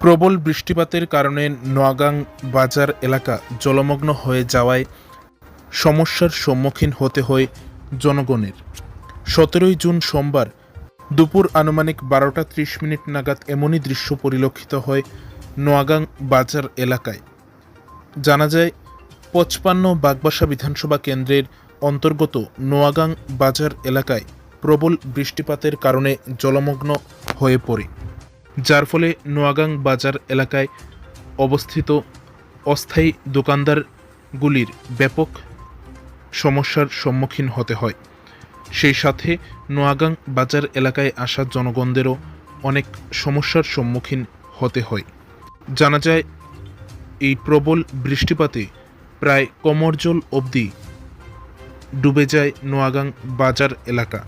প্রবল বৃষ্টিপাতের কারণে নোয়াগাং বাজার এলাকা জলমগ্ন হয়ে যাওয়ায় সমস্যার সম্মুখীন হতে হয় জনগণের। সতেরোই জুন সোমবার দুপুর আনুমানিক বারোটা ত্রিশ মিনিট নাগাদ এমনই দৃশ্য পরিলক্ষিত হয় নোয়াগাং বাজার এলাকায়। জানা যায়, পঁচপান্ন বাগবাসা বিধানসভা কেন্দ্রের অন্তর্গত নোয়াগাং বাজার এলাকায় প্রবল বৃষ্টিপাতের কারণে জলমগ্ন হয়ে পড়ে। যার ফলে নোয়াগাং বাজার এলাকায় অবস্থিত অস্থায়ী দোকানদারগুলির ব্যাপক সমস্যার সম্মুখীন হতে হয়। সেই সাথে নোয়াগাং বাজার এলাকায় আসা জনগণদেরও অনেক সমস্যার সম্মুখীন হতে হয়। জানা যায়, এই প্রবল বৃষ্টিপাতে প্রায় কোমরজল অবধি ডুবে যায় নোয়াগাং বাজার এলাকা।